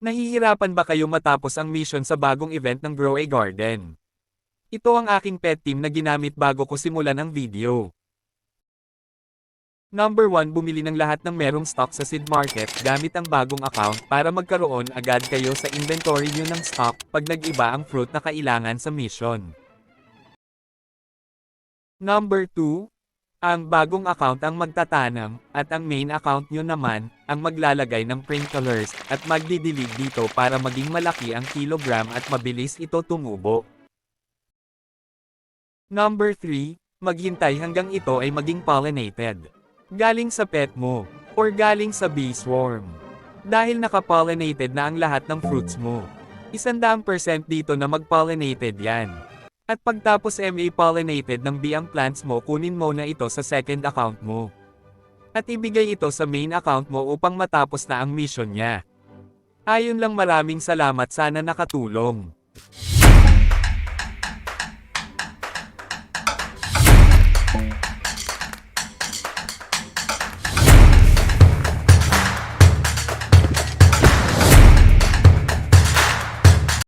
Nahihirapan ba kayo matapos ang mission sa bagong event ng Grow a Garden? Ito ang aking pet team na ginamit bago ko simulan ang video. Number 1 Bumili ng lahat ng merong stock sa seed market gamit ang bagong account para magkaroon agad kayo sa inventory nyo ng stock pag nag-iba ang fruit na kailangan sa mission. Number 2 Ang bagong account ang magtatanam, at ang main account nyo naman, ang maglalagay ng print colors, at magdidilig dito para maging malaki ang kilogram at mabilis ito tumubo. Number 3 Maghintay hanggang ito ay maging pollinated. Galing sa pet mo, or galing sa bee swarm. Dahil nakapollinated na ang lahat ng fruits mo. Isandaang percent dito na mag-pollinated yan. At pagtapos MA pollinated ng bee ang plants mo kunin mo na ito sa second account mo. At ibigay ito sa main account mo upang matapos na ang mission niya. Ayon lang maraming salamat sana nakatulong.